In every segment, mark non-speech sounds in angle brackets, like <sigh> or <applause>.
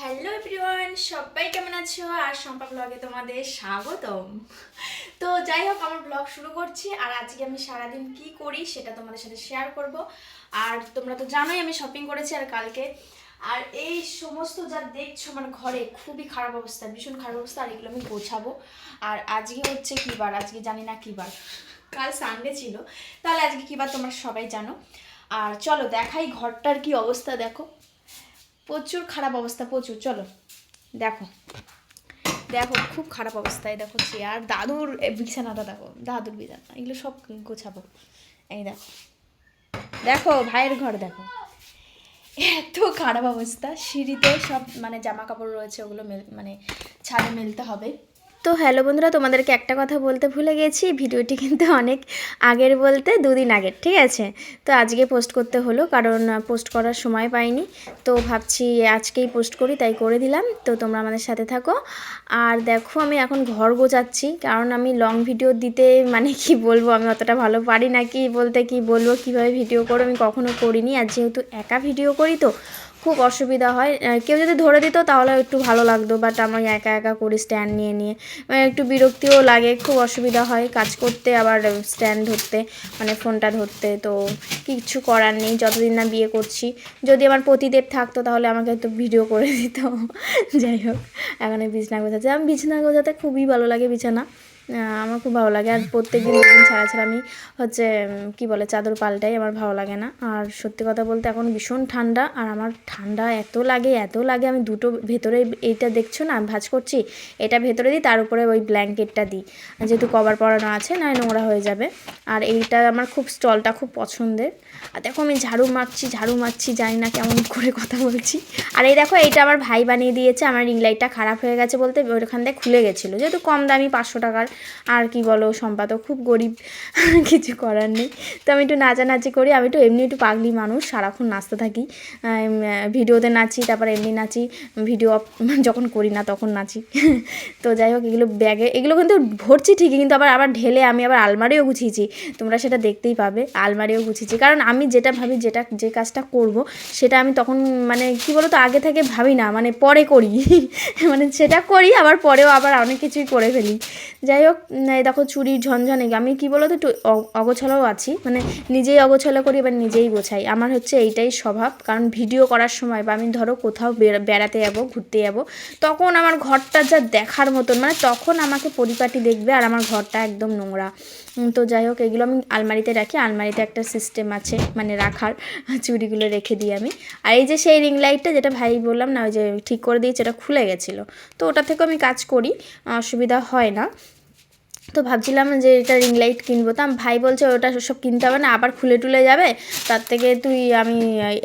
Hello everyone সবাই কেমন আছো? আর সম্পা ব্লগে তোমাদের স্বাগতম। তো যাই হোক, আমার ব্লগ শুরু করছি, আর আজকে আমি সারাদিন কি করি সেটা তোমাদের সাথে শেয়ার করব। আর তোমরা তো জানোই আমি শপিং করেছি আর কালকে। আর এই সমস্ত যা দেখছ আমার ঘরে, খুবই খারাপ অবস্থা, ভীষণ খারাপ অবস্থা, আর এগুলো আমি গোছাবো। আর আজকে হচ্ছে কী বার? আজকে জানি না কী বার। কাল সানডে ছিল। তাহলে আজকে কী বার তোমরা সবাই জানো। আর চলো দেখাই ঘরটার কি অবস্থা, দেখো। প্রচুর খারাপ অবস্থা, প্রচুর, চলো, দেখো। দেখো, খুব খারাপ অবস্থায় দেখো চেয়ার দাদুর বিছানাটা দেখো দাদুর বিছানা, এগুলো সব গোছাবো। এই দেখো দেখো, ভাইয়ের ঘর, দেখো। এত খারাপ অবস্থা, সিঁড়িতে সব মানে জামা কাপড় রয়েছে, ওগুলো মানে ছাদে মেলতে হবে। তো হ্যালো বন্ধুরা, তোমাদেরকে একটা কথা বলতে ভুলে গেছি। ভিডিওটি কিন্তু অনেক আগের বলতে দুদিন আগের, ঠিক আছে? তো আজকে পোস্ট করতে হলো, কারণ পোস্ট করার সময় পাইনি। তো ভাবছি আজকেই পোস্ট করি, তাই করে দিলাম। তো তোমরা আমাদের সাথে থাকো। আর দেখো, আমি এখন ঘর গোছাচ্ছি, কারণ আমি লং ভিডিও দিতে মানে কি বলব, আমি অতটা ভালো পারি না কি বলতে, কি বলব, কীভাবে ভিডিও করো আমি কখনো করিনি। আর যেহেতু একা ভিডিও করি তো খুব অসুবিধা হয়। কেউ যদি ধরে দিত তাহলে একটু ভালো লাগতো বাট আমি একা একা করি স্ট্যান্ড নিয়ে নিয়ে মানে একটু বিরক্তিও লাগে, খুব অসুবিধা হয় কাজ করতে, আবার স্ট্যান্ড ধরতে মানে ফোনটা ধরতে, তো কিচ্ছু করার নেই, যতদিন না বিয়ে করছি। যদি আমার পতিদেব থাকতো তাহলে আমাকে তো ভিডিও করে দিত। <laughs> যাই হোক এখন বিছানা গোছাচ্ছি। আমি বিছানা গোছাতে খুবই ভালো লাগে বিছানা। আমার খুব ভালো লাগে। আর প্রত্যেক দিন দুদিন ছাড়া ছাড়া আমি হচ্ছে কি বলে, চাদর পাল্টাই আমার ভালো লাগে না। আর সত্যি কথা বলতে এখন ভীষণ ঠান্ডা, আর আমার ঠান্ডা এত লাগে এত লাগে, আমি দুটো ভেতরে এইটা দেখছ না ভাজ করছি, এটা ভেতরে দিই, তার উপরে ওই ব্ল্যাঙ্কেটটা দিই। যেহেতু কভার পরানো আছে না নোংরা হয়ে যাবে। আর এইটা আমার খুব, স্টলটা খুব পছন্দের। আর দেখো আমি ঝাড়ু মারছি ঝাড়ু মারছি, জানি না কেমন করে কথা বলছি। আর এই দেখো, এইটা আমার ভাই বানিয়ে দিয়েছে, আমার রিং লাইটটা খারাপ হয়ে গেছে বলতে ওখান থেকে খুলে গেছিল। যেহেতু কম দামি, পাঁচশো টাকার আর কি বলো, সম্পাদক খুব গরিব কিছু করার নেই। তো আমি একটু নাচানাচি করি, আমি একটু এমনি একটু পাগলি মানুষ, সারাক্ষণ নাচতে থাকি। ভিডিওতে নাচি, তারপর এমনি নাচি, ভিডিও যখন করি না তখন নাচি। <laughs> তো যাই হোক, এগুলো ব্যাগে, এগুলো কিন্তু ভরছি ঠিকই, কিন্তু আবার আবার ঢেলে আমি আবার আলমারিও গুছিয়েছি। তোমরা সেটা দেখতেই পাবে, আলমারিও গুছিয়েছি। কারণ আমি যেটা ভাবি, যেটা, যে কাজটা করব, সেটা আমি তখন মানে কি বলো তো আগে থেকে ভাবি না মানে পরে করি। <laughs> মানে সেটা করি, আবার পরেও আবার অনেক কিছুই করে ফেলি। যাই হোক এই দেখো চুরির ঝনঝনে আমি কি বলো তো একটু অ- আছি। মানে নিজেই অগোছালো করি, এবার নিজেই গোছাই। আমার হচ্ছে এইটাই স্বভাব, কারণ ভিডিও করার সময় বা আমি ধরো কোথাও বেড়াতে যাব, ঘুরতে যাব, তখন আমার ঘরটা যা দেখার মতন মানে তখন আমাকে পরিপাটি দেখবে আর আমার ঘরটা একদম নোংরা। তো যাই হোক, এগুলো আমি আলমারিতে রাখি। আলমারিতে একটা সিস্টেম আছে মানে রাখার <laughs> চুড়িগুলো রেখে দিই আমি। আর এই যে সেই রিং লাইটটা যেটা ভাই বললাম না, ওই যে ঠিক করে দিয়েছে এটা খুলে গেছিল। তো ওটা থেকেও আমি কাজ করি, অসুবিধা হয় না। তো ভাবছিলাম যে এটা রিং লাইট কিনবো। তো ভাই বলছে, ওটা সব কিনতে হবে না, আবার খুলে টুলে যাবে। তার থেকে তুই, আমি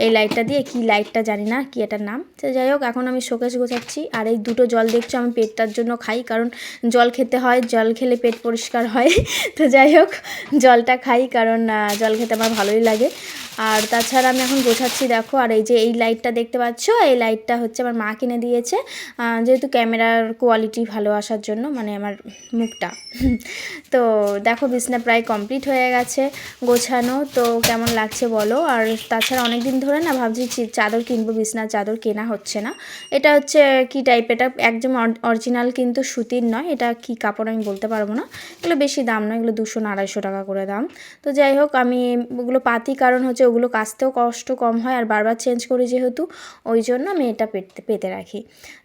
এই লাইটটা দিয়ে, কি লাইটটা জানি না, কি এটার নাম। তো যাই হোক, এখন আমি শোকেস গোছাচ্ছি। আর এই দুটো জল দেখছ, আমি পেটটার জন্য খাই, কারণ জল খেতে হয়, জল খেলে পেট পরিষ্কার হয়। <laughs> তো যাই হোক, জলটা খাই, কারণ জল খেতে আমার ভালোই লাগে। আর তাছাড়া আমি এখন গোছাচ্ছি, দেখো, আর এই যে এই লাইটটা দেখতে পাচ্ছ, এই লাইটটা হচ্ছে আমার মা কিনে দিয়েছে। যেহেতু ক্যামেরার কোয়ালিটি ভালো আসার জন্য মানে আমার মুখটা। তো দেখো বিছনা প্রায় কমপ্লিট হয়ে গেছে গোছানো, তো কেমন লাগছে বলো? আর তাছাড়া অনেক দিন ধরে না ভাবছি চাদর কিনবো, বিছনার চাদর কেনা হচ্ছে না। এটা হচ্ছে কি টাইপ এটা একদম অরিজিনাল কিন্তু সুতির নয়, এটা কি কাপড় আমি বলতে পারব না। এগুলো বেশি দাম নয়, এগুলো দুশো আড়াইশো টাকা করে দাম। তো যাই হোক, আমি ওগুলো পাতি কারণ হচ্ছে ওগুলো কাচতেও কষ্ট কম হয়, আর বারবার চেঞ্জ করি যেহেতু, ওই জন্য আমি এটা পেতে পেতে রাখি।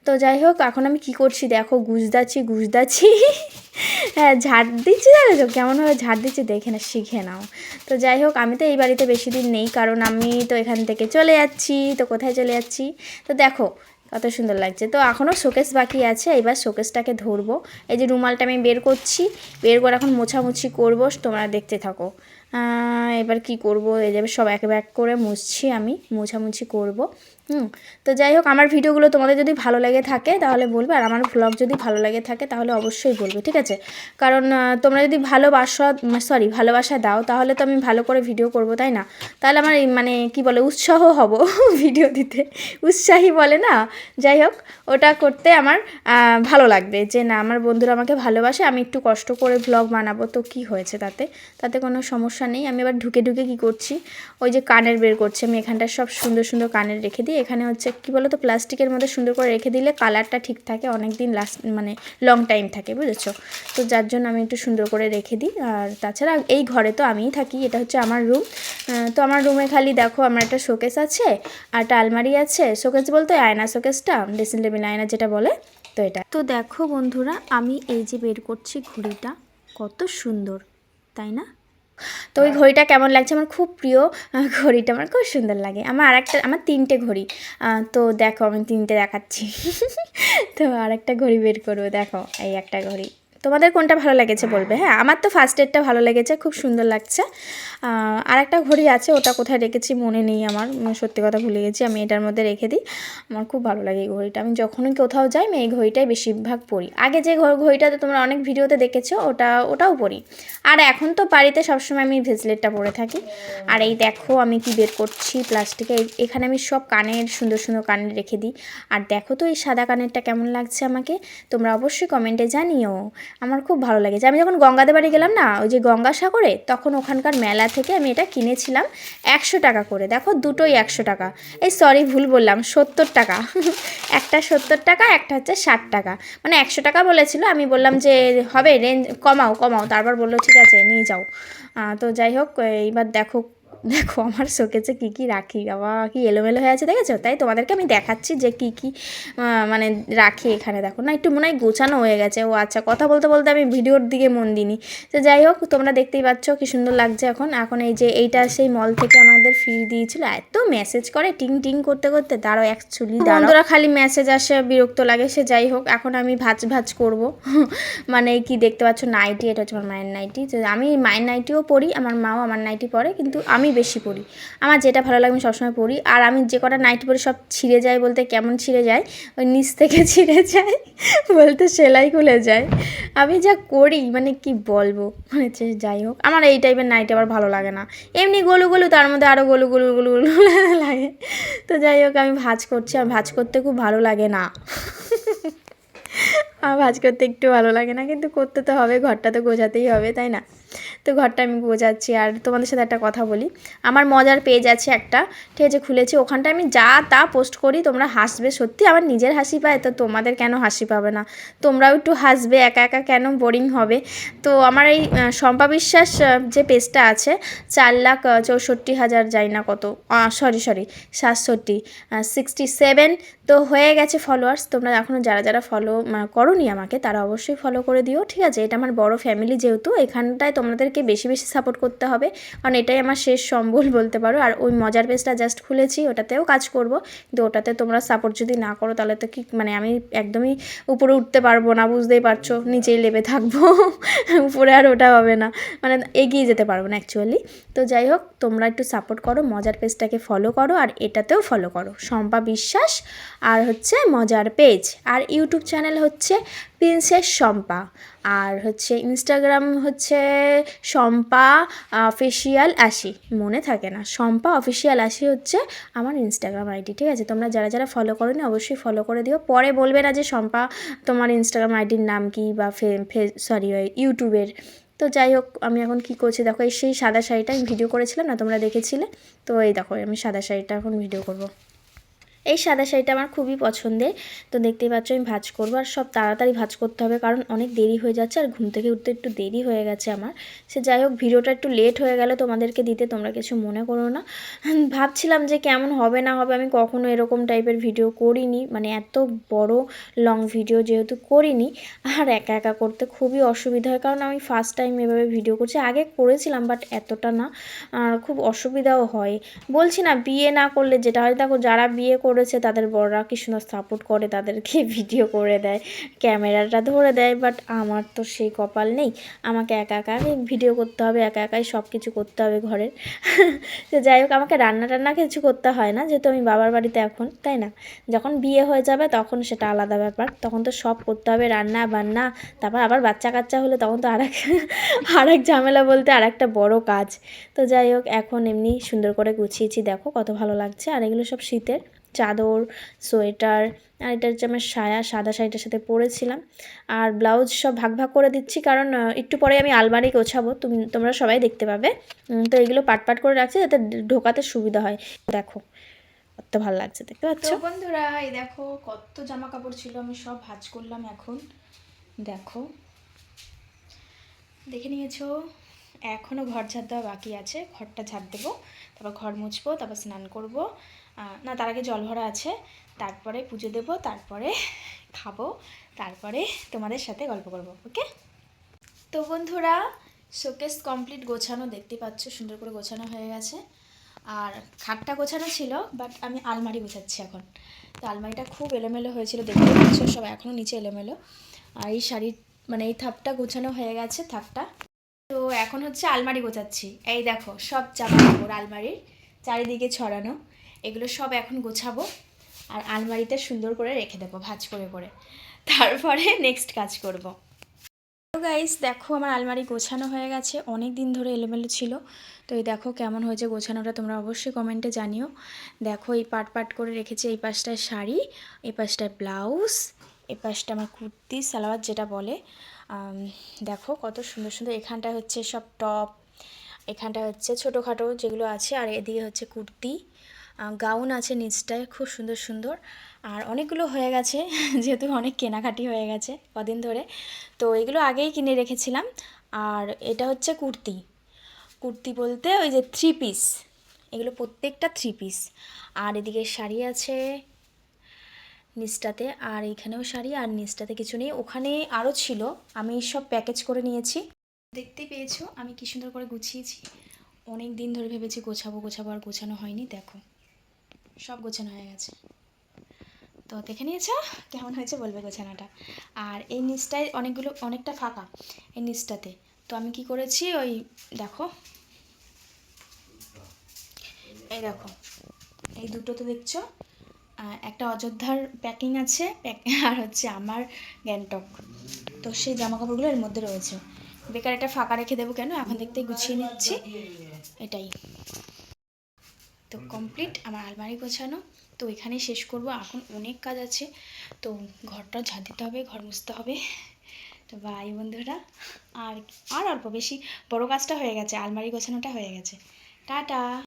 তো যাই হোক, এখন আমি কি করছি? দেখো গুজদাচ্ছি গুজদাচ্ছি <laughs> হ্যাঁ ঝাড় দিচ্ছি, জানো তো? কেমনভাবে ঝাড় দিচ্ছি দেখে না, শিখে নাও। তো যাই হোক, আমি তো এই বাড়িতে বেশি দিন নেই, কারণ আমি তো এখান থেকে চলে যাচ্ছি। তো কোথায় চলে যাচ্ছি? তো দেখো, কত সুন্দর লাগছে। তো এখনও শোকেস বাকি আছে, এবার শোকেসটাকে ধরবো। এই যে রুমালটা আমি বের করছি, বের করে এখন মোছামুছি করব, তোমরা দেখতে থাকো। এবার কি করব? এই যে সব এক এক করে মুছছি, আমি মোছামুছি করব। হুম, তো যাই হোক, আমার ভিডিওগুলো তোমাদের যদি ভালো লেগে থাকে তাহলে বলবে, আর আমার ব্লগ যদি ভালো লাগে থাকে তাহলে অবশ্যই বলবে, ঠিক আছে? কারণ তোমরা যদি ভালোবাসা সরি ভালোবাসা দাও, তাহলে তো আমি ভালো করে ভিডিও করব, তাই না? তাহলে আমার মানে কি বলে, উৎসাহ হব <laughs> ভিডিও দিতে। উৎসাহী বলে না? যাই হোক, ওটা করতে আমার ভালো লাগবে যে না, আমার বন্ধুরা আমাকে ভালোবাসে, আমি একটু কষ্ট করে ব্লগ বানাবো, তো কি হয়েছে তাতে? তাতে কোনো সমস্যা নেই, আমি এবার ঢুকে ঢুকে কি করছি? ওই যে কানের বের করছি, আমি এখানটা সব সুন্দর সুন্দর কানের রেখে দিই এখানে হচ্ছে, কি বলো তো প্লাস্টিকের মধ্যে সুন্দর করে রেখে দিলে কালারটা ঠিক থাকে অনেক দিন লাস্ট মানে লং টাইম থাকে, বুঝেছ? তো যার জন্য আমি একটু সুন্দর করে রেখে দিই। আর তাছাড়া এই ঘরে তো আমিই থাকি, এটা হচ্ছে আমার রুম তো আমার রুমে খালি দেখো আমার একটা শোকেস আছে, আর একটা আলমারি আছে। শোকেস বলতে আয়না শোকেসটা ড্রেসিং টেবিল আয়না যেটা বলে, তো এটা। তো দেখো বন্ধুরা, আমি এই যে বের করছি ঘুড়িটা, কত সুন্দর, তাই না? তো ওই ঘড়িটা কেমন লাগছে? আমার খুব প্রিয় ঘড়িটা। আমার খুব সুন্দর লাগে। আমার আরেকটা, আমার তিনটে ঘড়ি। তো দেখো, আমি তিনটে দেখাচ্ছি। <laughs> তো আরেকটা ঘড়ি বের করব। দেখো, এই একটা ঘড়ি। তোমাদের কোনটা ভালো লেগেছে বলবে? হ্যাঁ আমার তো ফার্স্ট এডটা ভালো লেগেছে, খুব সুন্দর লাগছে। আর একটা ঘড়ি আছে, ওটা কোথায় রেখেছি মনে নেই আমার সত্যি কথা ভুলে গেছি, আমি এটার মধ্যে রেখে দিই। আমার খুব ভালো লাগে এই ঘড়িটা, আমি যখনই কোথাও যাই, আমি এই ঘড়িটাই বেশিরভাগ পরি। আগে যে ঘড়িটাতে তোমরা অনেক ভিডিওতে দেখেছ, ওটা, ওটাও পরি। আর এখন তো বাড়িতে সবসময় আমি ভেসলেটটা পরে থাকি। আর এই দেখো, আমি কি বের করছি প্লাস্টিকে এখানে আমি সব কানের, সুন্দর সুন্দর কানের রেখে দিই। আর দেখো তো এই সাদা কানেরটা কেমন লাগছে আমাকে, তোমরা অবশ্যই কমেন্টে জানিও। আমার খুব ভালো লেগেছে আমি যখন গঙ্গাদের বাড়ি গেলাম না, ওই যে গঙ্গাসাগরে তখন ওখানকার মেলা থেকে আমি এটা কিনেছিলাম একশো টাকা করে। দেখো দুটোই একশো টাকা। এই সরি ভুল বললাম, সত্তর টাকা। <laughs> একটা সত্তর টাকা, একটা হচ্ছে ষাট টাকা। মানে একশো টাকা বলেছিল, আমি বললাম যে হবে রেঞ্জ কমাও কমাও। তারপর বলল, ঠিক আছে, নিয়ে যাও। তো যাই হোক, এইবার দেখো দেখো আমার শোকেছে কী কী রাখি বাবা কি এলোমেলো হয়ে আছে দেখেছ? তাই তোমাদেরকে আমি দেখাচ্ছি যে কী কী মানে রাখি এখানে। দেখো না একটু মনে হয় গোছানো হয়ে গেছে। ও আচ্ছা কথা বলতে বলতে আমি ভিডিওর দিকে মন দিইনি। তো যাই হোক তোমরা দেখতেই পাচ্ছ কি সুন্দর লাগছে এখন। এখন এই যে এইটা সেই মল থেকে আমাদের ফ্রি দিয়েছিল এত মেসেজ করে টিং টিং করতে করতে তারও অ্যাকচুয়ালি বন্ধুরা খালি মেসেজ আসে বিরক্ত লাগে সে যাই হোক এখন আমি ভাজ ভাজ করব। <laughs> মানে কি দেখতে পাচ্ছ নাইটি এটা হচ্ছে আমার মায়ের নাইটি। তো আমি মায়ের নাইটিও পরি আমার মাও আমার নাইটি পরে কিন্তু আমি বেশি পরি আমার যেটা ভালো লাগে আমি সবসময় পরি আর আমি যে কটা নাইট পরি সব ছিঁড়ে যায় বলতে কেমন ছিঁড়ে যায়? ওই নিচ থেকে <laughs> ছিঁড়ে যায় বলতে সেলাই খুলে যায়। আমি যা করি মানে কি বলব? মানে যাই হোক, আমার এই টাইপের নাইট আবার ভালো লাগে না। এমনি গলু গলু, তার মধ্যে আরও গলু গলু গলু গলু <laughs> লাগে। তো যাই হোক, আমি ভাজ করছি। আর ভাজ করতে খুব ভালো লাগে না। <laughs> আমার ভাজ করতে একটু ভালো লাগে না, কিন্তু করতে তো হবে, ঘরটা তো গোছাতেই হবে, তাই না? তো ঘরটা আমি বোঝাচ্ছি আর তোমাদের সাথে একটা কথা বলি। আমার মজার পেজ আছে একটা, ঠিক আছে, খুলেছি। ওখানটা আমি যা তা পোস্ট করি, তোমরা হাসবে সত্যি। আমার নিজের হাসি পায়, তো তোমাদের কেন হাসি পাবে না? তোমরাও একটু হাসবে, একা একা কেন বোরিং হবে? তো আমার এই শম্পা বিশ্বাস যে পেজটা আছে, চার লাখ চৌষট্টি হাজার যাই না কত সরি সরি সাতষট্টি সিক্সটি সেভেন তো হয়ে গেছে ফলোয়ার্স তোমরা এখনও যারা যারা ফলো করনি আমাকে, তারা অবশ্যই ফলো করে দিও, ঠিক আছে? এটা আমার বড় ফ্যামিলি যেহেতু, এখানটায় তোমাদেরকে বেশি বেশি সাপোর্ট করতে হবে। কারণ এটাই আমার শেষ সম্বল বলতে পারো। আর ওই মজার পেজটা জাস্ট খুলেছি, ওটাতেও কাজ করব। কিন্তু ওটাতে তোমরা সাপোর্ট যদি না করো, তাহলে তো কি মানে আমি একদমই উপরে উঠতে পারব না, বুঝতেই পারছ? নিচেই লেবে থাকব। <laughs> উপরে আর ওটা হবে না। মানে এগিয়ে যেতে পারব না অ্যাকচুয়ালি তো যাই হোক, তোমরা একটু সাপোর্ট করো, মজার পেজটাকে ফলো করো, আর এটাতেও ফলো করো। শম্পা বিশ্বাস আর হচ্ছে মজার পেজ। আর ইউটিউব চ্যানেল হচ্ছে প্রিন্সেস শম্পা। আর হচ্ছে ইনস্টাগ্রাম হচ্ছে শম্পা, অফিসিয়াল আশি মনে থাকে না। শম্পা, অফিসিয়াল আশি হচ্ছে আমার ইনস্টাগ্রাম আইডি, ঠিক আছে? তোমরা যারা যারা ফলো করো করোনি অবশ্যই ফলো করে দিও। পরে বলবে না যে শম্পা, তোমার ইনস্টাগ্রাম আইডির নাম কি বা ফে ফে সরি ইউটিউবের। তো যাই হোক, আমি এখন কি করছি? দেখো, এই সেই সাদা শাড়িটা আমি ভিডিও করেছিলাম না, তোমরা দেখেছিলে? তো এই দেখো, আমি সাদা শাড়িটা এখন ভিডিও করব। এই সাদা শাড়িটা আমার খুবই পছন্দের। তো দেখতেই পাচ্ছ আমি ভাজ করব আর সব তাড়াতাড়ি ভাজ করতে হবে কারণ অনেক দেরি হয়ে যাচ্ছে আর ঘুম থেকে উঠতে একটু দেরি হয়ে গেছে আমার। সে যাই হোক, ভিডিওটা একটু লেট হয়ে গেলে তোমাদেরকে দিতে, তোমরা কিছু মনে করো না। ভাবছিলাম যে কেমন হবে না হবে, আমি কখনো এরকম টাইপের ভিডিও করিনি। মানে এত বড় লং ভিডিও যেহেতু করিনি, আর একা একা করতে খুবই অসুবিধা হয় কারণ আমি ফার্স্ট টাইম এভাবে ভিডিও করছি। আগে করেছিলাম বাট এতটা না খুব অসুবিধাও হয়। বলছি না, বিয়ে না করলে যেটা হয়, দেখো যারা বিয়ে করেছে, তাদের বড়রা কি সুন্দর সাপোর্ট করে, তাদেরকে <laughs> ভিডিও করে দেয়, ক্যামেরাটা ধরে দেয় বাট আমার তো সেই কপাল নেই। আমাকে একা একা ভিডিও করতে হবে, একা একাই সব কিছু করতে হবে ঘরের। <laughs> তো যাই হোক, আমাকে রান্না টান্না কিছু করতে হয় না, যেহেতু আমি বাবার বাড়িতে এখন, তাই না? যখন বিয়ে হয়ে যাবে তখন সেটা আলাদা ব্যাপার, তখন তো সব করতে হবে, রান্না, বান্না, তারপর আবার বাচ্চা কাচ্চা হলে তখন তো আর এক আর এক ঝামেলা বলতে আর একটা বড় কাজ। তো যাই হোক, এখন এমনি সুন্দর করে গুছিয়েছি, দেখো কত ভালো লাগছে, আর এগুলো সব শীতের। চাদর সোয়েটার আর এটা হচ্ছে আমার সায়া সাদা শাড়িটার সাথে পরেছিলাম। আর ব্লাউজ সব ভাগ ভাগ করে দিচ্ছি কারণ একটু পরে আমি আলমারি গোছাবো তুমি তোমরা সবাই দেখতে পাবে। তো এগুলো পাট পাট করে রাখছি যাতে ঢোকাতে সুবিধা হয়। দেখো কত ভালো লাগছে দেখতে পাচ্ছ? বন্ধুরা এই দেখো কত জামা কাপড় ছিল আমি সব ভাঁজ করলাম এখন। দেখো দেখে নিয়েছো এখনও ঘর ঝাড় দেওয়া বাকি আছে। ঘরটা ঝাড় দেবো তারপর ঘর মুছবো তারপর স্নান করব। না, তার আগে জল ভরা আছে। তারপরে পুজো দেবো, তারপরে খাব, তারপরে তোমাদের সাথে গল্প করব, ওকে? তো বন্ধুরা, শোকেস কমপ্লিট গোছানো, দেখতে পাচ্ছ, সুন্দর করে গোছানো হয়ে গেছে। আর খাটটা গোছানো ছিল, বাট আমি আলমারি গোছাচ্ছি এখন। তো আলমারিটা খুব এলোমেলো হয়েছিল, দেখতে পাচ্ছ, সব এখনও নিচে এলোমেলো। আর এই শাড়ির মানে এই থাপটা গোছানো হয়ে গেছে, থাপটা। তো এখন হচ্ছে আলমারি গোছাচ্ছি। এই দেখো, সব জামা কাপড় আলমারির, চারিদিকে ছড়ানো। এগুলো সব এখন গোছাবো আর আলমারিতে সুন্দর করে রেখে দেবো, ভাজ করে করে। তারপরে নেক্সট কাজ করব। গাইস দেখো আমার আলমারি গোছানো হয়ে গেছে অনেক দিন ধরে এলোমেলো ছিল। তো এই দেখো কেমন হয়েছে গোছানোটা, তোমরা অবশ্যই কমেন্টে জানিও। দেখো এই পাট পাট করে রেখেছি এই পাশটায় শাড়ি, এই পাশটায় ব্লাউজ এই পাশটা আমার কুর্তি, সালোয়ার যেটা বলে। দেখো কত সুন্দর সুন্দর এখানটা হচ্ছে সব টপ এখানটা হচ্ছে ছোটোখাটো যেগুলো আছে, আর এদিকে হচ্ছে কুর্তি। গাউন আছে নিচটায়, খুব সুন্দর সুন্দর। আর অনেকগুলো হয়ে গেছে, <laughs> যেহেতু অনেক কেনাকাটি হয়ে গেছে কদিন ধরে। তো এগুলো আগেই কিনে রেখেছিলাম। আর এটা হচ্ছে কুর্তি। কুর্তি বলতে ওই যে থ্রি পিস এগুলো প্রত্যেকটা থ্রি পিস আর এদিকে শাড়ি আছে নিচটাতে, আর এইখানেও শাড়ি, আর নিচটাতে কিছু নেই। ওখানে আরও ছিল। আমি সব প্যাকেজ করে নিয়েছি। দেখতে পেয়েছ? আমি কি সুন্দর করে গুছিয়েছি। অনেক দিন ধরে ভেবেছি গোছাবো গোছাবো, আর গোছানো হয়নি, দেখো। সব গোছানো হয়ে গেছে। তো দেখে নিয়েছ কেমন হয়েছে বলবে গোছানোটা। আর এই নিচটায় অনেকগুলো, অনেকটা ফাঁকা এই নিচটাতে। তো আমি কি করেছি ওই দেখো। এই দেখো, এই দুটো তো দেখছ একটা অযোধ্যার প্যাকিং আছে <laughs> আর হচ্ছে আমার গ্যাংটক। তো সেই জামা কাপড়গুলো এর মধ্যে রয়েছে। বেকার এটা ফাঁকা রেখে দেবো কেন? এখন দেখতে গুছিয়ে নিচ্ছি। এটাই। তো কমপ্লিট আমার আলমারি গোছানো। তো এখানেই শেষ করব। এখন অনেক কাজ আছে। তো ঘরটা ঝাঁ দিতে হবে, ঘর মুছতে হবে। তো বাই বন্ধুরা। আর আর অল্প বেশি। বড় কাজটা হয়ে গেছে। আলমারি গোছানোটা হয়ে গেছে। টাটা!